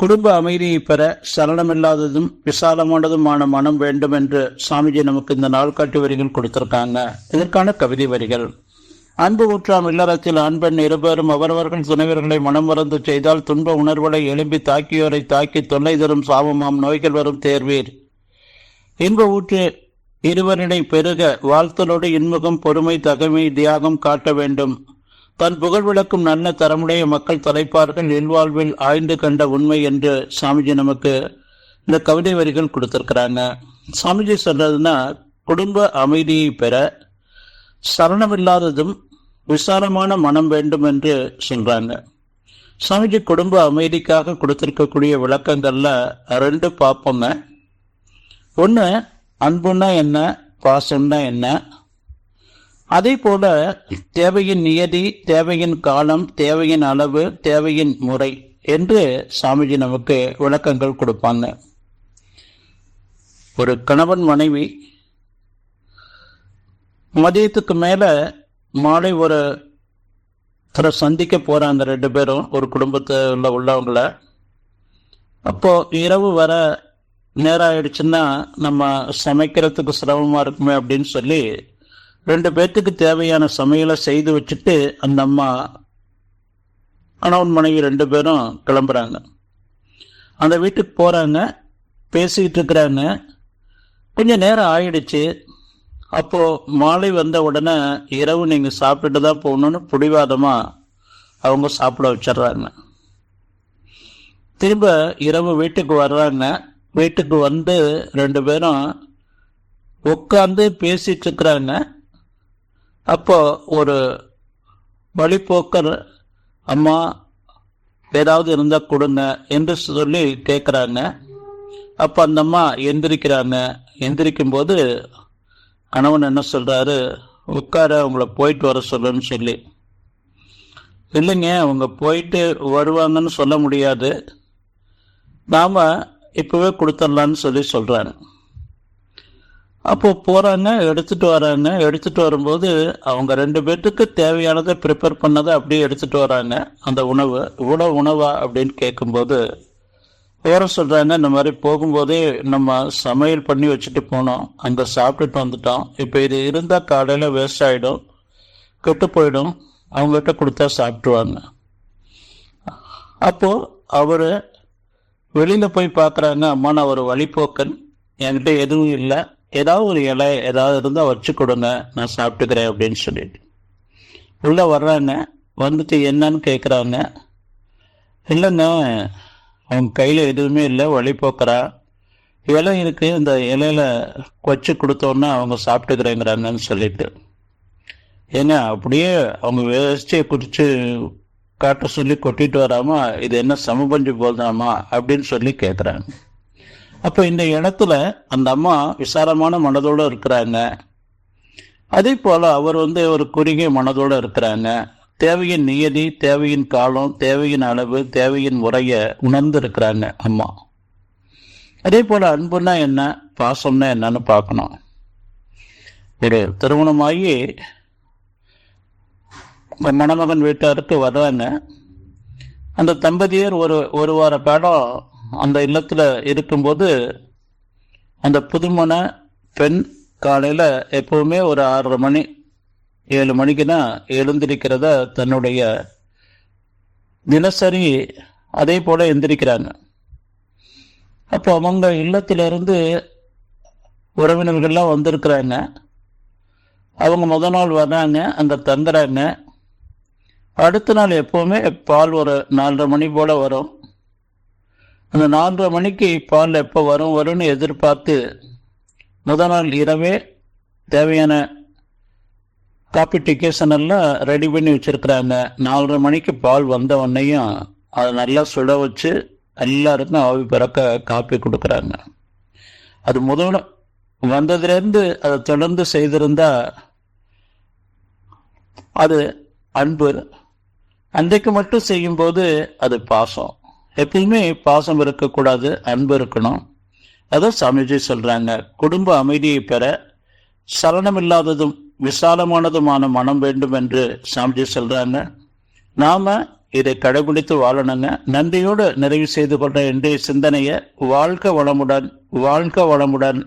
குடும்ப அமைதியை பெற சலனமில்லாததும் விசாலமானதுமான மனம் வேண்டும் என்று சாமிஜி நமக்கு இந்த நாள்காட்டி வரிகள் கொடுத்திருக்காங்க. இதற்கான கவிதை வரிகள். அன்பு ஊற்றாம் இல்லறத்தில் அன்பெண் இருவரும் அவரவர்கள் துணைவர்களை மனம் மறந்து செய்தால் துன்ப உணர்வுகளை எழும்பி தாக்கியோரை தாக்கி தொல்லை தரும் சாபமாம் நோய்கள் வரும் தேர்வீர். இன்ப ஊற்று இருவரிடை பெருக வாழ்த்தலோடு இன்முகம் பொறுமை தகமை தியாகம் காட்ட வேண்டும். தன் புகழ் விளக்கும் நல்ல தரமுடைய மக்கள் தலைப்பார்கள் இல்வாழ்வில் ஆய்ந்து கண்ட உண்மை என்று சாமிஜி நமக்கு இந்த கவிதை வரிகள் கொடுத்திருக்கிறாங்க. சாமிஜி சொல்றதுன்னா குடும்ப அமைதியை பெற சரணமில்லாததும் விசாலமான மனம் வேண்டும் என்று சொல்றாங்க. சாமிஜி குடும்ப அமைதிக்காக கொடுத்திருக்கக்கூடிய விளக்கங்கள்ல ரெண்டு பார்ப்போங்க ஒன்று அன்புன்னா என்ன பாசம்னா என்ன அதே போல தேவையின் நியதி தேவையின் காலம் தேவையின் அளவு தேவையின் முறை என்று சாமிஜி நமக்கு விளக்கங்கள் கொடுப்பாங்க. ஒரு கணவன் மனைவி மதியத்துக்கு மேல மாலை ஒரு தர சந்திக்க போற அந்த ரெண்டு பேரும் ஒரு குடும்பத்தில் உள்ளவங்கள அப்போ இரவு வர நேரம் ஆயிடுச்சுன்னா நம்ம சமைக்கிறதுக்கு சிரமமா இருக்குமே அப்படின்னு சொல்லி ரெண்டு பேர்த்துக்கு தேவையான சமையலை செய்து வச்சுட்டு அந்த அம்மா கணவன் மனைவி ரெண்டு பேரும் கிளம்புறாங்க. அந்த வீட்டுக்கு போகிறாங்க பேசிக்கிட்டு இருக்கிறாங்க. கொஞ்சம் நேரம் ஆயிடுச்சு. அப்போ மாலை வந்த உடனே இரவு நீங்கள் சாப்பிட்டுட்டு தான் போகணுன்னு பிடிவாதமாக அவங்க சாப்பிட வச்சிடுறாங்க. திரும்ப இரவு வீட்டுக்கு வர்றாங்க. வீட்டுக்கு வந்து ரெண்டு பேரும் உட்காந்து பேசிகிட்டு இருக்கிறாங்க. அப்போ ஒரு வழிபோக்கர் அம்மா ஏதாவது இருந்தால் கொடுங்க என்று சொல்லி கேட்குறாங்க அப்போ அந்த அம்மா எந்திரிக்கிறாங்க. எந்திரிக்கும் போது கணவன் என்ன சொல்கிறாரு உட்கார அவங்கள போயிட்டு வர சொல்லுன்னு சொல்லி. இல்லைங்க அவங்க போயிட்டு வருவாங்கன்னு சொல்ல முடியாது. நாம் இப்போவே கொடுத்துடலான்னு சொல்லி சொல்கிறாங்க அப்போ போறாங்க எடுத்துட்டு வராங்க எடுத்துட்டு வரும்போது அவங்க ரெண்டு பேர்த்துக்கு தேவையானதை ப்ரிப்பேர் பண்ணதை அப்படியே எடுத்துட்டு வராங்க அந்த உணவு. இவ்வளோ உணவா அப்படின்னு கேட்கும்போது வேற சொல்கிறாங்க இந்த மாதிரி போகும்போதே நம்ம சமையல் பண்ணி வச்சுட்டு போனோம். அங்கே சாப்பிட்டுட்டு வந்துட்டோம். இப்போ இது இருந்தால் காலையில் வேஸ்ட் ஆகிடும் கெட்டு போயிடும். அவங்ககிட்ட கொடுத்தா சாப்பிட்ருவாங்க அப்போது அவர் வெளியில் போய் பார்க்குறாங்க அம்மா நான் ஒரு வழிபோக்கன். என்கிட்ட எதுவும் இல்லை. ஏதாவது ஒரு இலை ஏதாவது இருந்தால் வச்சு கொடுங்க நான் சாப்பிட்டுக்கிறேன் அப்படின்னு சொல்லிட்டு. உள்ளே வர்றாங்க வந்துட்டு என்னன்னு கேட்குறாங்க இல்லைங்க அவங்க கையில் எதுவுமே இல்லை வழி போக்குறா. இலை இருக்கு இந்த இலையில வச்சு கொடுத்தோன்னா அவங்க சாப்பிட்டுக்கிறேங்கிறாங்கன்னு சொல்லிட்டு. ஏன்னா அப்படியே அவங்க வேஸ்டியை குறித்து காட்ட சொல்லி கொட்டிட்டு வராமா? இது என்ன சமபஞ்சு போதாமா? அப்படின்னு சொல்லி கேட்குறாங்க அப்போ இந்த இடத்துல அந்த அம்மா விசாலமான மனதோடு இருக்கிறாங்க. அதே போல் அவர் வந்து ஒரு குறுகிய மனதோடு இருக்கிறாங்க. தேவையின் நியதி தேவையின் காலம் தேவையின் அளவு தேவையின் உரையை உணர்ந்து இருக்கிறாங்க அம்மா. அதே போல் அன்புனா என்ன பாசம்னா என்னன்னு பார்க்கணும். ஒரு திருமணமாகி மணமகன் வீட்டாருக்கு வர்றாங்க. அந்த தம்பதியர் ஒரு ஒரு வார காலம் அந்த இல்லத்தில் இருக்கும்போது அந்த புதுமண பெண் காலையில் எப்பவுமே ஒரு ஆறரை மணி ஏழு மணிக்கு எழுந்திருக்கிறத தன்னுடைய தினசரி அதே போல் எந்திரிக்கிறாங்க. அப்போ அவங்க இல்லத்திலிருந்து உறவினர்கள்லாம் வந்திருக்கிறாங்க. அவங்க முத நாள் வர்றாங்க அங்கே தங்குறாங்க. அடுத்த நாள் எப்போவுமே பால் ஒரு நாலரை மணி போல் வரும். அந்த நான்கரை மணிக்கு பால் எப்போ வரும் வரும்னு எதிர்பார்த்து முத நாள் இரவே தேவையான காப்பி டிக்கேஷன் எல்லாம் ரெடி பண்ணி வச்சுருக்குறாங்க. நாலரை மணிக்கு பால் வந்த உடனேயும் அதை நல்லா சுட வச்சு எல்லாருக்கும் ஆவி பிறக்க காப்பி கொடுக்குறாங்க. அது முதல்ல வந்ததுலேருந்து அதை தொடர்ந்து செய்திருந்தா அது அன்பு. அன்றைக்கு மட்டும் செய்யும்போது அது பாசம். எப்பயுமே பாசம் இருக்கக்கூடாது அன்பு இருக்கணும். அதான் சாமிஜி சொல்கிறாங்க குடும்ப அமைதியை பெற சலனமில்லாததும் விசாலமானதுமான மனம் வேண்டும் என்று சாமிஜி சொல்கிறாங்க நாம் இதை கடைபிடித்து வாழணுங்க. நன்றியோடு நிறைவு செய்து கொண்ட இன்றைய சிந்தனையை வாழ்க வளமுடன் வாழ்க வளமுடன்